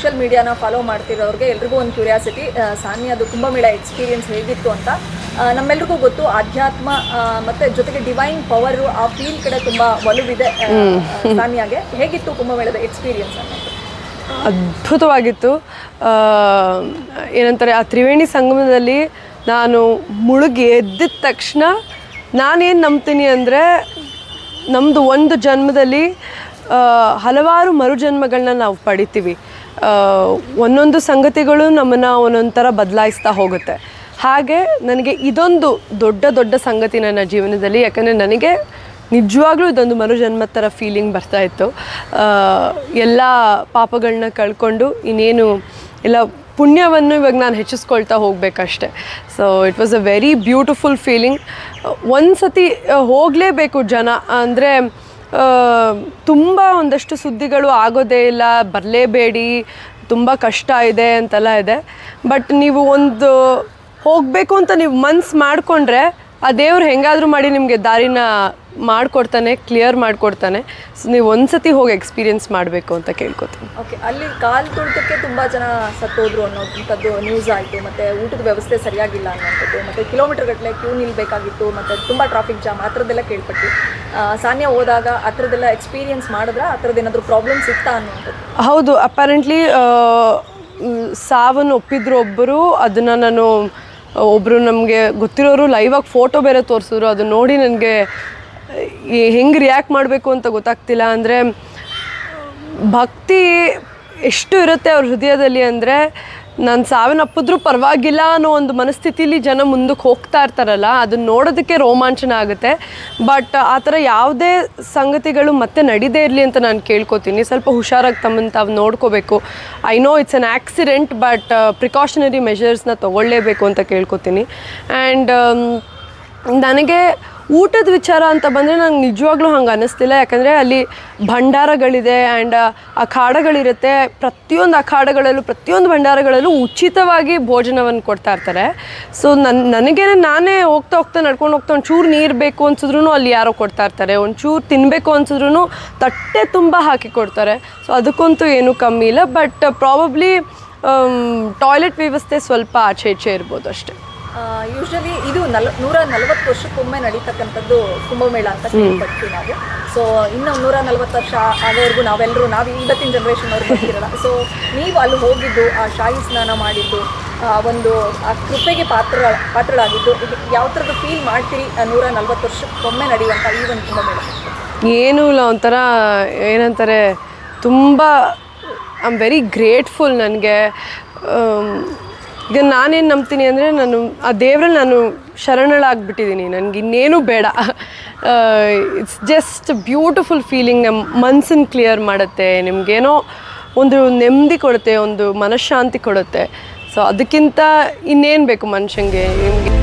Social ಮೀಡಿಯಾನ follow ಮಾಡ್ತಿರೋರಿಗೆ ಎಲ್ರಿಗೂ ಒಂದು curiosity ಸಾನಿಯಾದು Kumbh Mela experience ಹೇಗಿತ್ತು ಅಂತ. ನಮ್ಮೆಲ್ರಿಗೂ ಗೊತ್ತು ಆಧ್ಯಾತ್ಮ ಮತ್ತೆ ಜೊತೆಗೆ ಡಿವೈನ್ ಪವರ್ ಆ ಫೀಲ್ ಕಡೆ ತುಂಬಾ ಒಲವಿದೆ ಸಾನ್ಯಾಗೆ. ಹೇಗಿತ್ತು ಕುಂಭಮೇಳದ ಎಕ್ಸ್ಪೀರಿಯನ್ಸ್ ಅನ್ನೋದು? ಅದ್ಭುತವಾಗಿತ್ತು. ಏನಂತಾರೆ ಆ ತ್ರಿವೇಣಿ ಸಂಗಮದಲ್ಲಿ ನಾನು ಮುಳುಗಿ ಎದ್ದಿದ ತಕ್ಷಣ ನಾನೇನು ನಂಬ್ತೀನಿ ಅಂದರೆ ನಮ್ಮದು ಒಂದು ಜನ್ಮದಲ್ಲಿ ಹಲವಾರು ಮರುಜನ್ಮಗಳನ್ನ ನಾವು ಪಡಿತೀವಿ. ಒಂದೊಂದು ಸಂಗತಿಗಳು ನಮ್ಮನ್ನು ಒಂದೊಂದು ಥರ ಬದಲಾಯಿಸ್ತಾ ಹೋಗುತ್ತೆ. ಹಾಗೆ ನನಗೆ ಇದೊಂದು ದೊಡ್ಡ ದೊಡ್ಡ ಸಂಗತಿ ನನ್ನ ಜೀವನದಲ್ಲಿ, ಯಾಕಂದರೆ ನನಗೆ ನಿಜವಾಗ್ಲೂ ಇದೊಂದು ಮರುಜನ್ಮ ಥರ ಫೀಲಿಂಗ್ ಬರ್ತಾ ಇತ್ತು. ಎಲ್ಲ ಪಾಪಗಳನ್ನ ಕಳ್ಕೊಂಡು ಇನ್ನೇನು ಎಲ್ಲ ಪುಣ್ಯವನ್ನು ಇವಾಗ ನಾನು ಹೆಚ್ಚಿಸ್ಕೊಳ್ತಾ ಹೋಗಬೇಕಷ್ಟೆ. So it was a very beautiful feeling ಒಂದು ಸತಿ ಹೋಗಲೇಬೇಕು ಜನ, ಅಂದರೆ ತುಂಬ ಒಂದಷ್ಟು ಸುದ್ದಿಗಳು ಆಗೋದೇ ಇಲ್ಲ, ಬರಲೇಬೇಡಿ, ತುಂಬ ಕಷ್ಟ ಇದೆ ಅಂತೆಲ್ಲ ಇದೆ. ಬಟ್ ನೀವು ಒಂದು ಹೋಗಬೇಕು ಅಂತ ನೀವು ಮನ್ಸು ಮಾಡಿಕೊಂಡ್ರೆ ಆ ದೇವ್ರು ಹೆಂಗಾದರೂ ಮಾಡಿ ನಿಮಗೆ ದಾರಿನ ಮಾಡಿಕೊಡ್ತಾನೆ ಕ್ಲಿಯರ್ ಮಾಡಿಕೊಡ್ತಾನೆ. ಸೊ ನೀವು ಒಂದ್ಸತಿ ಹೋಗಿ ಎಕ್ಸ್ಪೀರಿಯನ್ಸ್ ಮಾಡಬೇಕು ಅಂತ ಕೇಳ್ಕೊತೀನಿ. ಓಕೆ ಅಲ್ಲಿ ಕಾಲು ತುಳಿತಕ್ಕೆ ತುಂಬ ಜನ ಸತ್ತೋದ್ರು ಅನ್ನೋಂಥದ್ದು ನ್ಯೂಸ್ ಆಯಿತು. ಮತ್ತು ಊಟದ ವ್ಯವಸ್ಥೆ ಸರಿಯಾಗಿಲ್ಲ ಅನ್ನೋಂಥದ್ದು. ಮತ್ತು ಕಿಲೋಮೀಟರ್ ಗಟ್ಟಲೆ ಕ್ಯೂ ನಿಲ್ಬೇಕಾಗಿತ್ತು. ಮತ್ತು ತುಂಬ ಟ್ರಾಫಿಕ್ ಜಾಮ್ ಆ ಥರದ್ದೆಲ್ಲ ಕೇಳ್ಪಟ್ಟು ಸಾನ್ಯ ಹೋದಾಗ ಆ ಥರದ್ದೆಲ್ಲ ಎಕ್ಸ್ಪೀರಿಯನ್ಸ್ ಮಾಡಿದ್ರೆ ಆ ಥರದ್ದು ಏನಾದರೂ ಪ್ರಾಬ್ಲಮ್ ಸಿಗ್ತಾ ಅನ್ನೋಂಥದ್ದು ಹೌದು ಅಪ್ಯಾರೆಂಟ್ಲಿ ಸಾವನ್ನು ಒಪ್ಪಿದ್ರು ಒಬ್ಬರು ಅದನ್ನು ನಾನು ಒಬ್ಬರು ನಮಗೆ ಗೊತ್ತಿರೋರು ಲೈವಾಗಿ ಫೋಟೋ ಬೇರೆ ತೋರಿಸಿದ್ರು, ಅದನ್ನ ನೋಡಿ ನನಗೆ ಹೆಂಗೆ ರಿಯಾಕ್ಟ್ ಮಾಡಬೇಕು ಅಂತ ಗೊತ್ತಾಗ್ತಿಲ್ಲ. ಅಂದರೆ, ಭಕ್ತಿ ಎಷ್ಟು ಇರುತ್ತೆ ಅವ್ರ ಹೃದಯದಲ್ಲಿ ಅಂದರೆ ನಾನು ಸಾವನ್ನಪ್ಪಿದ್ರೂ ಪರವಾಗಿಲ್ಲ ಅನ್ನೋ ಒಂದು ಮನಸ್ಥಿತಿಲಿ ಜನ ಮುಂದಕ್ಕೆ ಹೋಗ್ತಾ ಇರ್ತಾರಲ್ಲ ಅದನ್ನ ನೋಡೋದಕ್ಕೆ ರೋಮಾಂಚನ ಆಗುತ್ತೆ. ಬಟ್ ಆ ಥರ ಯಾವುದೇ ಸಂಗತಿಗಳು ಮತ್ತೆ ನಡೀದೇ ಇರಲಿ ಅಂತ ನಾನು ಕೇಳ್ಕೊತೀನಿ. ಸ್ವಲ್ಪ ಹುಷಾರಾಗಿ ತಮ್ಮನ್ನು ತಾವು ನೋಡ್ಕೋಬೇಕು. I know it's an accident but precautionary ಮೆಷರ್ಸ್ನ ತೊಗೊಳ್ಳೇಬೇಕು ಅಂತ ಕೇಳ್ಕೊತೀನಿ. ಆ್ಯಂಡ್ ನನಗೆ ಊಟದ ವಿಚಾರ ಅಂತ ಬಂದರೆ ನಂಗೆ ನಿಜವಾಗ್ಲೂ ಹಂಗೆ ಅನ್ನಿಸ್ತಿಲ್ಲ ಯಾಕಂದರೆ ಅಲ್ಲಿ ಭಂಡಾರಗಳಿದೆ ಆ್ಯಂಡ್ ಅಖಾಡಗಳಿರುತ್ತೆ. ಪ್ರತಿಯೊಂದು ಅಖಾಡಗಳಲ್ಲೂ, ಪ್ರತಿಯೊಂದು ಭಂಡಾರಗಳಲ್ಲೂ ಉಚಿತವಾಗಿ ಭೋಜನವನ್ನು ಕೊಡ್ತಾ ಇರ್ತಾರೆ. ಸೊ ನನ್ನ ನನಗೇನೆ ನಾನೇ ಹೋಗ್ತಾ ಹೋಗ್ತಾ ನಡ್ಕೊಂಡು ಹೋಗ್ತಾ ಒಂಚೂರು ನೀರು ಬೇಕು ಅನ್ಸಿದ್ರು ಅಲ್ಲಿ ಯಾರೋ ಕೊಡ್ತಾ ಇರ್ತಾರೆ. ಒಂಚೂರು ತಿನ್ನಬೇಕು ಅನ್ಸಿದ್ರು ತಟ್ಟೆ ತುಂಬ ಹಾಕಿ ಕೊಡ್ತಾರೆ. ಸೊ ಅದಕ್ಕಂತೂ ಏನೂ ಕಮ್ಮಿ ಇಲ್ಲ. ಬಟ್ ಪ್ರಾಬಬ್ಲಿ ಟಾಯ್ಲೆಟ್ ವ್ಯವಸ್ಥೆ ಸ್ವಲ್ಪ ಆಚೆ ಈಚೆ ಇರ್ಬೋದು ಅಷ್ಟೇ. ಯೂಶಲಿ ಇದು ನಲ್ ನೂರ ನಲವತ್ತು ವರ್ಷಕ್ಕೊಮ್ಮೆ ನಡೀತಕ್ಕಂಥದ್ದು ಕುಂಭಮೇಳ ಅಂತ ಕೇಳ್ಪಡ್ತೀವಿ ನಾವು. ಸೊ ಇನ್ನು ನೂರ ನಲವತ್ತು ವರ್ಷ ಆಗೋವರೆಗೂ ನಾವೆಲ್ಲರೂ ನಾವು ಇವತ್ತಿನ ಜನ್ರೇಷನ್ ಅವ್ರು ಬರ್ತಿರಲ್ಲ. ಸೊ ನೀವು ಅಲ್ಲಿ ಹೋಗಿದ್ದು ಆ ಶಾಹಿ ಸ್ನಾನ ಮಾಡಿದ್ದು ಆ ಒಂದು ಆ ಕೃಪೆಗೆ ಪಾತ್ರ ಪಾತ್ರಳಾಗಿದ್ದು ಇದು ಯಾವ ಥರದ್ದು ಫೀಲ್ ಮಾಡ್ತೀರಿ ಆ ನೂರ ನಲ್ವತ್ತು ವರ್ಷಕ್ಕೊಮ್ಮೆ ನಡೆಯುವಂಥ ಈ ಒಂದು ಕುಂಭಮೇಳ? ಏನೂ ಇಲ್ಲ ಒಂಥರ ಏನಂತಾರೆ ತುಂಬ ಐ ಆಮ್ ವೆರಿ ಗ್ರೇಟ್ಫುಲ್ ನನಗೆ ಈಗ ನಾನೇನು ನಂಬ್ತೀನಿ ಅಂದರೆ ನಾನು ಆ ದೇವ್ರಲ್ಲಿ ನಾನು ಶರಣಳಾಗ್ಬಿಟ್ಟಿದ್ದೀನಿ ನನಗೆ ಇನ್ನೇನು ಬೇಡ. ಇಟ್ಸ್ ಜಸ್ಟ್ ಬ್ಯೂಟಿಫುಲ್ ಫೀಲಿಂಗ್ ನಮ್ಮ ಮನ್ಸನ್ನು ಕ್ಲಿಯರ್ ಮಾಡುತ್ತೆ, ನಿಮಗೇನೋ ಒಂದು ನೆಮ್ಮದಿ ಕೊಡುತ್ತೆ, ಒಂದು ಮನಃಶಾಂತಿ ಕೊಡುತ್ತೆ. ಸೊ ಅದಕ್ಕಿಂತ ಇನ್ನೇನು ಬೇಕು ಮನುಷ್ಯಂಗೆ? ನಿಮಗೆ